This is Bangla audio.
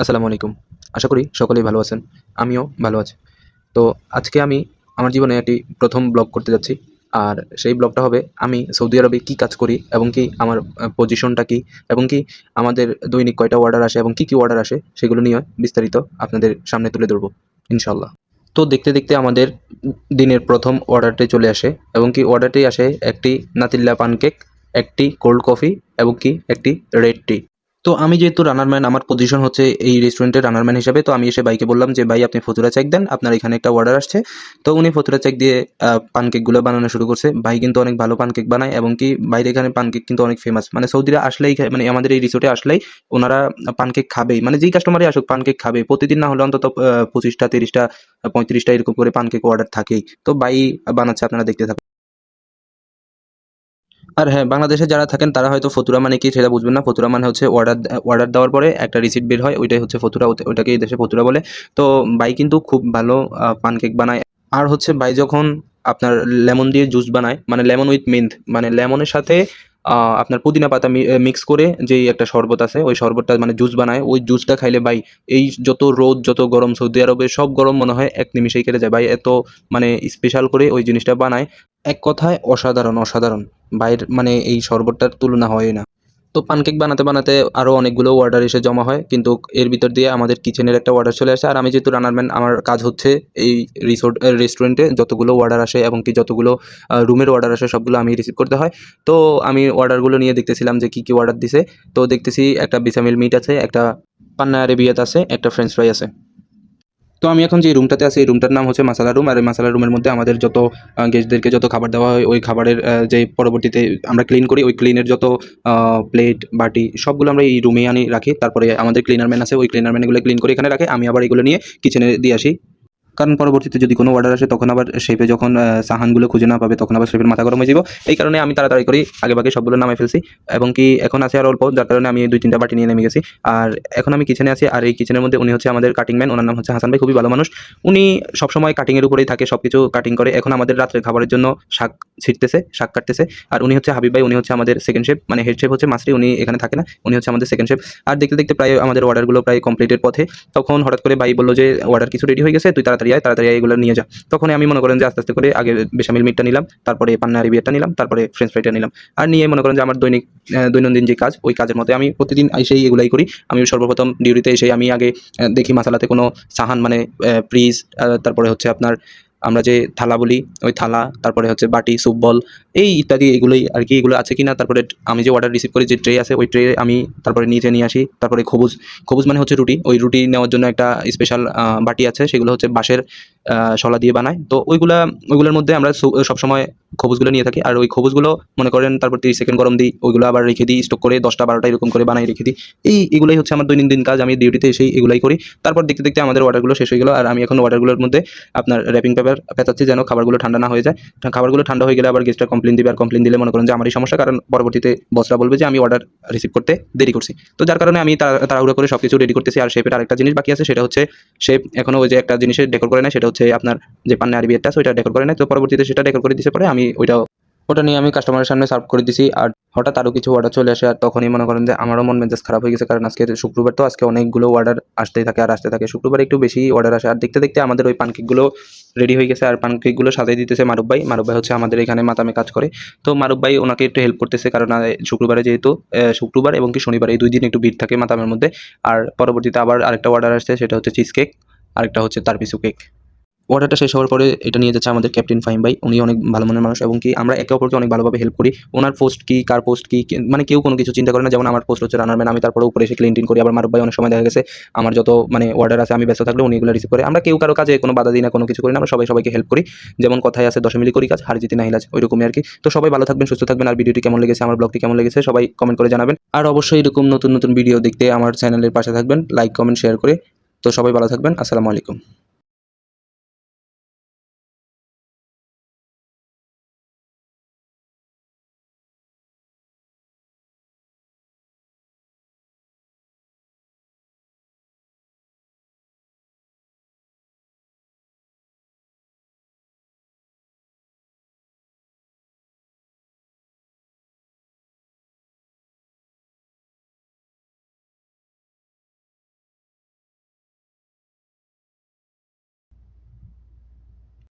আসসালামু আলাইকুম। আশা করি সকলেই ভালো আছেন। আমিও ভালো আছি। তো আজকে আমি আমার জীবনে একটি প্রথম ব্লগ করতে যাচ্ছি। আর সেই ব্লগটা হবে, আমি সৌদি আরবে কী কাজ করি এবং কি আমার পজিশনটা কী এবং কি আমাদের দৈনিক কয়টা অর্ডার আসে এবং কী কী অর্ডার আসে সেগুলো নিয়ে বিস্তারিত আপনাদের সামনে তুলে ধরবো ইনশাল্লাহ তো দেখতে দেখতে আমাদের দিনের প্রথম অর্ডারটি চলে আসে এবং কি অর্ডারটি আসে একটি নাতিল্লা পানকেক, একটি কোল্ড কফি এবং কি একটি রেড টি তো আমি যেহেতু রানারম্যান আমার পজিশন হচ্ছে এই রেস্টুরেন্টের রানারম্যান হিসেবে, তো আমি এসে বাইকে বললাম যে, ভাই, আপনি ফতুরা চেক দেন, আপনার এখানে একটা অর্ডার আসছে। তো উনি ফতুরা চেক দিয়ে পানকেকগুলো বানানো শুরু করছে। ভাই কিন্তু অনেক ভালো পানকেক বানায় এবং কি বাইরে এখানে পানকেক কিন্তু অনেক ফেমাস মানে সৌদিরা আসলেই মানে আমাদের এই রিসোর্টে আসলেই ওনারা পানকেক খাবেই। মানে যেই কাস্টমারই আসুক পানকেক খাবে। প্রতিদিন না হলে অন্তত পঁচিশটা, তিরিশটা, পঁয়ত্রিশটা এরকম করে পানকেক অর্ডার থাকেই। তো ভাই বানাচ্ছে, আপনারা দেখতে থাকুন। আর হ্যাঁ বাংলাদেশে যারা থাকেন, তারা হয়তো ফতুরা মানে কি সেটা বুঝবেন না। ফতুরা মানে হচ্ছে অর্ডার অর্ডার দেওয়ার পরে একটা রিসিপ্ট বের হয়, ওইটাই হচ্ছে ফতুরা ওইটাকে এই দেশে ফতুরা বলে। তো বাই কিন্তু খুব ভালো পানকেক বানায়। আর হচ্ছে বাই যখন আপনার লেমন দিয়ে জুস বানায় মানে লেমন উইথ মিন্ট মানে লেমনের সাথে আপনার পুদিনা পাতা মিক্স করে যেই একটা শরবত আছে, ওই শরবতটা মানে জুস বানায়। ওই জুসটা খাইলে ভাই, এই যত রোদ, যত গরম সৌদি আরবে, সব গরম মনে হয় এক নিমিষেই কেটে যায়। ভাই, এত মানে স্পেশাল করে ওই জিনিসটা বানায়। এক কথায় অসাধারণ অসাধারণ। ভাইয়ের মানে এই শরবতটার তুলনা হয় না। তো পানকেক বানাতে বানাতে আরও অনেকগুলো অর্ডার এসে জমা হয়। কিন্তু এর ভিতর দিয়ে আমাদের কিচেনের একটা অর্ডার চলে আসে। আর আমি যেহেতু রানারম্যান আমার কাজ হচ্ছে এই রিসোর্ট রেস্টুরেন্টে যতগুলো অর্ডার আসে এবং কি যতগুলো রুমের অর্ডার আসে, সবগুলো আমি রিসিভ করতে হয়। তো আমি অর্ডারগুলো নিয়ে দেখতেছিলাম যে কী কী অর্ডার দিছে। তো দেখতেছি একটা বিসামিল মিট আছে, একটা পান্না আরে বিয়াত আছে, একটা ফ্রেঞ্চ ফ্রাই আছে। তো আমি এখন যে রুমটাতে আছি, এই রুমটার নাম হচ্ছে মাসালা রুম আর এই মাসালা রুমের মধ্যে আমাদের যত গেস্টদেরকে যত খাবার দেওয়া হয়, ওই খাবারের যে পরবর্তীতে আমরা ক্লিন করি, ওই ক্লিনের যত প্লেট বাটি, সবগুলো আমরা এই রুমে আনি, রাখি। তারপরে আমাদের ক্লিনার ম্যান আছে, ওই ক্লিনার ম্যানগুলো ক্লিন করে এখানে রাখে। আমি আবার এগুলো নিয়ে কিচেনে দিয়ে আসি। কারণ পরবর্তীতে যদি কোনো অর্ডার আসে, তখন আবার শেফে যখন সাহানগুলো খুঁজে না পাবে, তখন আবার শেপের মাথা গরম হয়ে যাব এই কারণে আমি তাড়াতাড়ি করি আগে ভাগে সবগুলো নামে ফেলছি। এবং কি এখন আছে আর অল্প, যার কারণে আমি দুই তিনটা বাটি নিয়ে নেমে গেছি। আর এখন আমি কিচেনে আছি, আর এই কিচেনের মধ্যে উনি হচ্ছে আমাদের কাটিং ম্যান ওনার নাম হচ্ছে হাসান ভাই, খুবই ভালো মানুষ। উনি সবসময় কাটিংয়ের উপরেই থাকে সব কিছু কাটিং করে। এখন আমাদের রাত্রের খাবারের জন্য শাক ছিটতেছে, শাক কাটতেছে। আর উনি হচ্ছে হাবিব ভাই, উনি হচ্ছে আমাদের সেকেন্ড শেপ মানে হেড শেফ হচ্ছে মাসরি উনি এখানে থাকে না, উনি হচ্ছে আমাদের সেকেন্ড শেফ আর দেখতে দেখতে প্রায় আমাদের অর্ডারগুলো প্রায় কমপ্লিটের পথে। তখন হঠাৎ করে ভাই বলল যে অর্ডার কিছু রেডি হয়ে গেছে, তুই তাড়াতাড়ি তাড়াতাড়ি আয় এগুলো নিয়ে যা। তখন আমি মনে করেন যে আস্তে আস্তে করে আগে বেসামিল মিটটা নিলাম, তারপরে পান্না বিয়ারটা নিলাম, তারপরে ফ্রেঞ্চ ফ্রাইটা নিলাম। আর নিয়ে মনে করেন যে আমার দৈনিক দৈনন্দিন যে কাজ, ওই কাজের মধ্যে আমি প্রতিদিন এসেই এগুলাই করি। আমি সর্বপ্রথম ডিউটিতে এসে আমি আগে দেখি মাসালাতে কোনো সাহান মানে ফ্রিজ তারপরে হচ্ছে আপনার আমরা যে থালা বলি, ওই থালা, তারপরে হচ্ছে বাটি সুপ বল এই ইত্যাদি এগুলোই আর কি, এগুলো আছে কি না তারপরে আমি যে অর্ডার রিসিভ করি, যে ট্রে আছে, ওই ট্রে আমি তারপরে নিচে নিয়ে আসি। তারপরে খবুজ খবুজ মানে হচ্ছে রুটি। ওই রুটি নেওয়ার জন্য একটা স্পেশাল বাটি আছে, সেগুলো হচ্ছে বাঁশের শলা দিয়ে বানায়। তো ওইগুলা, ওইগুলোর মধ্যে আমরা সবসময় খবুজগুলো নিয়ে থাকি। আর ওই খবুজগুলো, মনে করেন তারপর তিরিশ সেকেন্ড গরম দিই, ওইগুলো আবার রেখে দিই স্টক করে দশটা বারোটা এরকম করে বানাই রেখে দিই। এই, এগুলোই হচ্ছে আমার দৈনন্দিন কাজ। আমি ডিউটিতে এসেই এগুলাই করি। তারপর দেখতে দেখতে আমাদের অর্ডারগুলো শেষ হয়ে গেলো। আর আমি এখন অর্ডারগুলোর মধ্যে আপনার র্যাপিং পেপার পেঁচাচ্ছি যেন খাবারগুলো ঠান্ডা না হয়ে যায়। খাবারগুলো ঠান্ডা হয়ে গেলে আবার গেস্টটা কমপ্লেন দিবে আর কমপ্লেন দিলে মনে করেন যে আমারই সমস্যা, কারণ পরবর্তীতে বসরা বলবে যে আমি অর্ডার রিসিভ করতে দেরি করছি। তো যার কারণে আমি তাড়া- তাড়াহুড়ো করে সব কিছু রেডি করতেছি। আর শেপের আরেকটা জিনিস বাকি আছে, সেটা হচ্ছে শেপ এখনও ওই যে একটা জিনিসের ডেকোর করে নেয়, সেটা হচ্ছে আপনার যে পান্না আরবি একটা আছে ওইটা ডেকোর করে নেয়। তো পরবর্তীতে সেটা ডেকোর করে দিতে পরে আমি ওইটা ওটা নিয়ে আমি কাস্টমারের সামনে সার্ভ করে দিছি আর হঠাৎ আরও কিছু অর্ডার চলে আসে আর তখনই মনে করেন যে আমারও মন মেজাজ খারাপ হয়ে গেছে কারণ আজকে শুক্রবার তো আজকে অনেকগুলো অর্ডার আসতেই থাকে আর আসতে থাকে। শুক্রবার একটু বেশি অর্ডার আসে আর দেখতে দেখতে আমাদের ওই পানকেকগুলো রেডি হয়ে গেছে আর পানকেকগুলো সাজাই দিতেছে মারুফ ভাই। মারুফ ভাই হচ্ছে আমাদের এখানে মাতামে কাজ করে। তো মারুফ ভাই ওনাকে একটু হেল্প করতেছে কারণ শুক্রবারে যেহেতু শুক্রবার এবং কি শনিবার এই দুই দিন একটু ভিড় থাকে মাতামের মধ্যে। আর পরবর্তীতে আবার আরেকটা অর্ডার আসছে, সেটা হচ্ছে চিজ কেক আরেকটা হচ্ছে তার পিছু কেক অর্ডারটা শেষ হওয়ার পরে এটা নিয়ে যাচ্ছে আমাদের ক্যাপ্টেন ফাহিম ভাই। উনি অনেক ভালো মনের মানুষ এবং কি আমরা একে অপরকে অনেক ভালোভাবে হেল্প করি। ওনার পোস্ট কি, কার পোস্ট কি মানে কেউ কোনো কিছু চিন্তা করে না। যেমন আমার পোস্ট হচ্ছে রানারম্যান আমি তারপরে উপরে এসে ক্লিন টিন করি। আবার মারুফ ভাই অনেক সময় দেখা গেছে, আমার যত মানে অর্ডার আছে, আমি ব্যস্ত থাকলে উনি এগুলো রিসিভ করে। আমরা কেউ কারও কাজে কোনো বাধা দিই না, কোনো কিছু করি না। আমরা সবাই সবাইকে হেল্প করি। যেমন কথায় আছে, দশ মিলি করি কাজ হার জিতি নাহিলাজ ওইরকমই আর কি। তো সবাই ভালো থাকবেন, সুস্থ থাকবেন। আর ভিডিওটি কেমন লেগেছে, আমার ব্লগটি কেমন লেগেছে, সবাই কমেন্ট করে জানাবেন। আর অবশ্যই এরকম নতুন নতুন ভিডিও দেখতে আমার চ্যানেলের পাশে থাকবেন। লাইক কমেন্ট শেয়ার করে। তো সবাই ভালো থাকবেন। আসসালামু আলাইকুম।